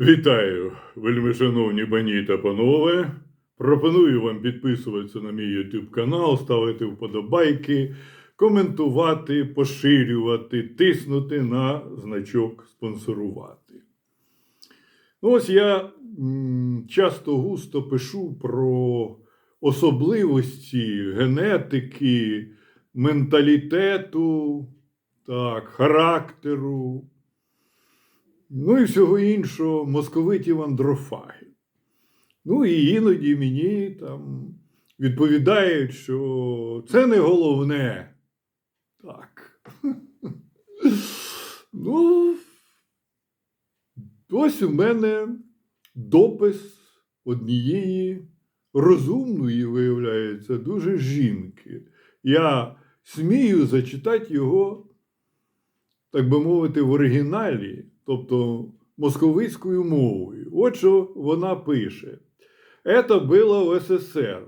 Вітаю, вельми шановні пані та панове. Пропоную вам підписуватися на мій YouTube канал, ставити вподобайки, коментувати, поширювати, тиснути на значок спонсорувати. Ну, ось я часто густо пишу про особливості генетики, менталітету, так, характеру. Ну і всього іншого московитів андрофаги. Ну і іноді мені там відповідають, що це не головне. Так. Ну, ось у мене допис однієї розумної, виявляється, дуже жінки. Я смію зачитати його так би мовити, в оригіналі, тобто московицькою мовою. От що вона пише. Это было в СССР.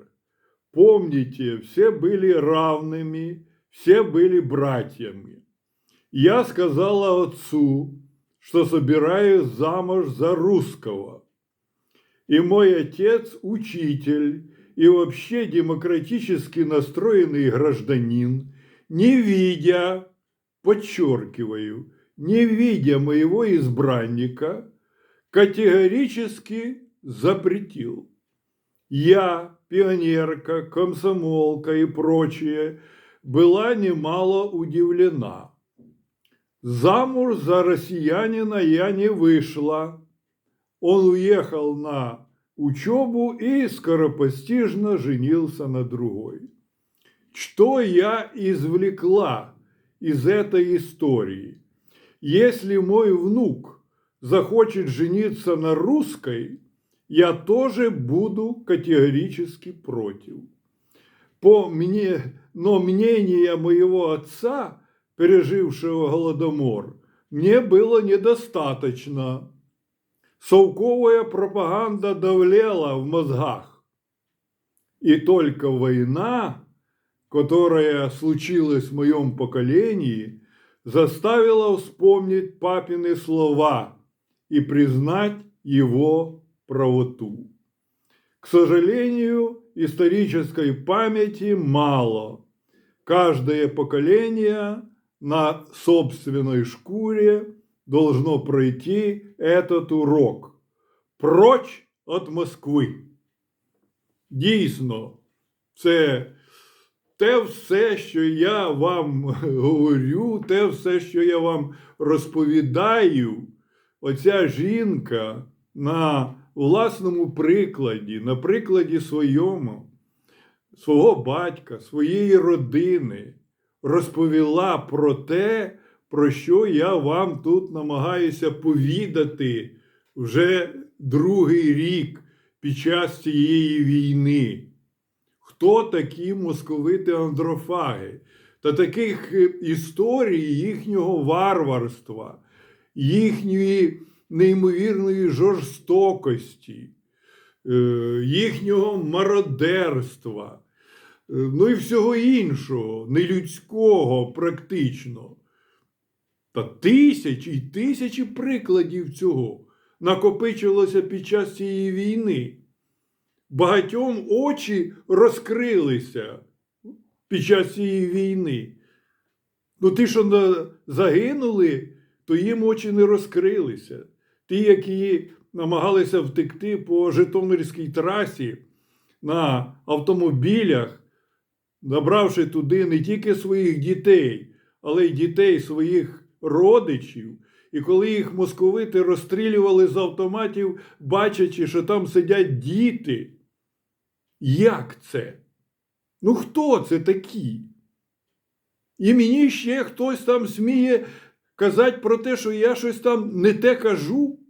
Помните, все были равными, все были братьями. Я сказала отцу, что собираюсь замуж за русского. И мой отец – учитель и вообще демократически настроенный гражданин, не видя подчеркиваю, не видя моего избранника, категорически запретил. Я, пионерка, комсомолка и прочее, была немало удивлена. Замуж за россиянина я не вышла. Он уехал на учебу и скоропостижно женился на другой. Что я извлекла из этой истории? Если мой внук захочет жениться на русской, я тоже буду категорически против. По мне, но мнение моего отца, пережившего Голодомор, мне было недостаточно. Совковая пропаганда давлела в мозгах. И только война, которая случилась в моем поколении, заставила вспомнить папины слова и признать его правоту. К сожалению, исторической памяти мало. Каждое поколение на собственной шкуре должно пройти этот урок. Прочь от Москви. Дійсно, це те все, що я вам говорю, те все, що я вам розповідаю, оця жінка на власному прикладі, на прикладі своєму, свого батька, своєї родини, розповіла про те, про що я вам тут намагаюся повідати вже другий рік під час цієї війни. Хто такі московити андрофаги? Та таких е, історій їхнього варварства, їхньої неймовірної жорстокості, е, їхнього мародерства, е, ну і всього іншого, нелюдського практично. Та тисячі й тисячі прикладів цього накопичилося під час цієї війни. Багатьом очі розкрилися під час цієї війни. Ну, ті, що загинули, то їм очі не розкрилися. Ті, які намагалися втекти по Житомирській трасі на автомобілях, набравши туди не тільки своїх дітей, але й дітей своїх родичів. І коли їх московити розстрілювали з автоматів, бачачи, що там сидять діти. Як це? Ну хто це такі? І мені ще хтось там сміє казати про те, що я щось там не те кажу.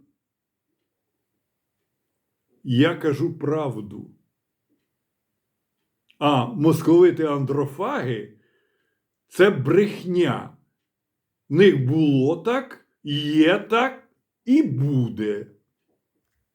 Я кажу правду. А московити андрофаги це брехня. В них було так, є так і буде.